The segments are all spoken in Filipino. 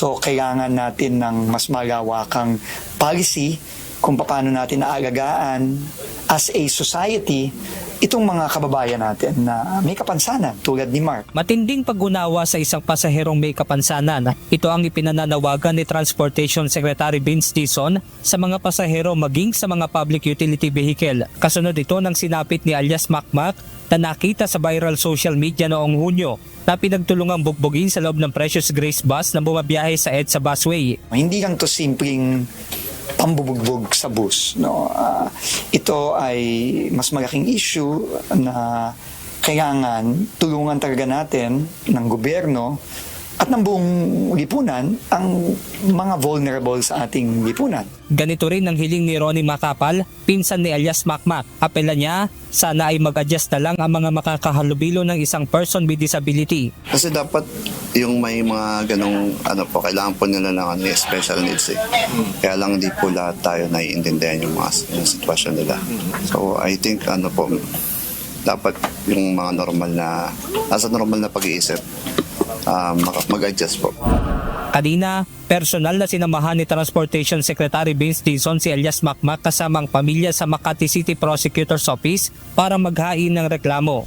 So kailangan natin ng mas malawakang policy kung paano natin naalagaan as a society itong mga kababayan natin na may kapansanan tulad ni Mark. Matinding pag-unawa sa isang pasaherong may kapansanan. Ito ang ipinananawagan ni Transportation Secretary Vince Dizon sa mga pasahero maging sa mga public utility vehicle. Kasunod ito ng sinapit ni alias Makmak na nakita sa viral social media noong Hunyo na pinagtulungang bugbugin sa loob ng Precious Grace bus na bumabiyahe sa EDSA busway. Hindi lang to simpleng pambubugbog sa bus. No? Ah, ito ay mas malaking issue na kailangan tulungan talaga natin ng gobyerno at ng buong lipunan ang mga vulnerable sa ating lipunan. Ganito rin ang hiling ni Ronnie Makapal, pinsan ni alias Makmak. Apela niya, sana ay mag-adjust na lang ang mga makakahalubilo ng isang person with disability. Kasi dapat yung may mga ganong ano po, kailangan po nila ng ano, special needs eh. Kaya lang hindi po lahat tayo naiintindihan yung mga yung sitwasyon nila. So I think ano po, dapat yung mga normal na, nasa normal na pag-iisip, maka- mag-adjust po. Kanina, personal na sinamahan ni Transportation Secretary Vince Dizon si Elias Makmak kasama ang pamilya sa Makati City Prosecutor's Office para maghain ng reklamo.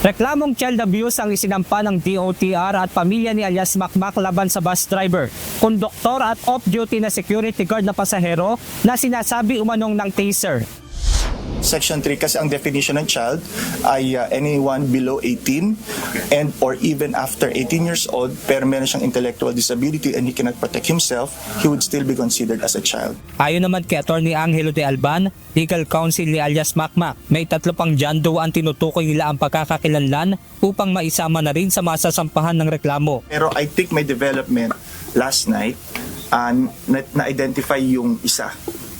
Reklamong child abuse ang isinampa ng DOTR at pamilya ni alias Makmak laban sa bus driver, konduktor at off-duty na security guard na pasahero na sinasabi umanong ng taser. Section 3 kasi ang definition ng child ay uh, anyone below 18 and or even after 18 years old pero meron siyang intellectual disability and he cannot protect himself, he would still be considered as a child. Ayon naman kay Attorney Angelo de Alban, legal counsel ni alias Makmak, may tatlo pang jando ang tinutukoy nila ang pagkakakilanlan upang maisama na rin sa masasampahan ng reklamo. Pero I think may development last night uh, na, na-identify yung isa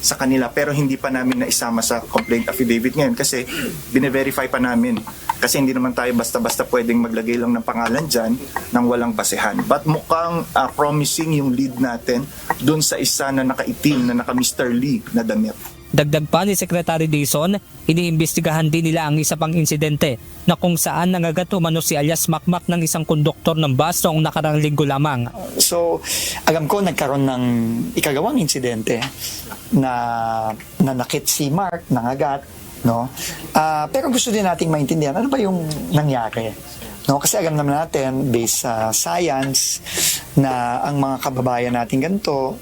sa kanila pero hindi pa namin naisama sa complaint affidavit ngayon kasi bine-verify pa namin kasi hindi naman tayo basta-basta pwedeng maglagay lang ng pangalan dyan nang walang basehan. But mukhang uh, promising yung lead natin dun sa isa na nakaitim na naka Mr. Lee na damit. Dagdag pa ni Secretary Dizon, iniimbestigahan din nila ang isa pang insidente na kung saan nangagat umano si alias Makmak ng isang konduktor ng bus noong nakarang linggo lamang. So, alam ko nagkaroon ng ikagawang insidente na nanakit si Mark, nangagat, no? Ah, pero gusto din nating maintindihan ano ba yung nangyari. No, kasi alam naman natin based sa science na ang mga kababayan natin ganito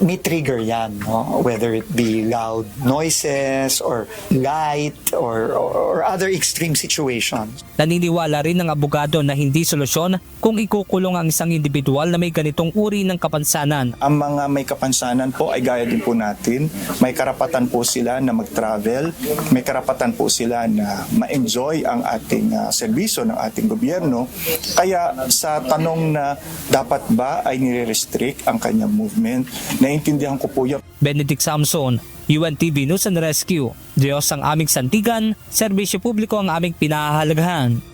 may trigger yan, no? whether it be loud noises or light or, or, or other extreme situations. Naniniwala rin ng abogado na hindi solusyon kung ikukulong ang isang individual na may ganitong uri ng kapansanan. Ang mga may kapansanan po ay gaya din po natin. May karapatan po sila na mag-travel. May karapatan po sila na ma-enjoy ang ating ah, serbisyo ng ating gobyerno. Kaya sa tanong na dapat ba ay nire-restrict ang kanyang movement, naiintindihan ko po yan. Benedict Samson, UNTV News and Rescue. Diyos ang aming santigan, serbisyo publiko ang aming pinahahalagahan.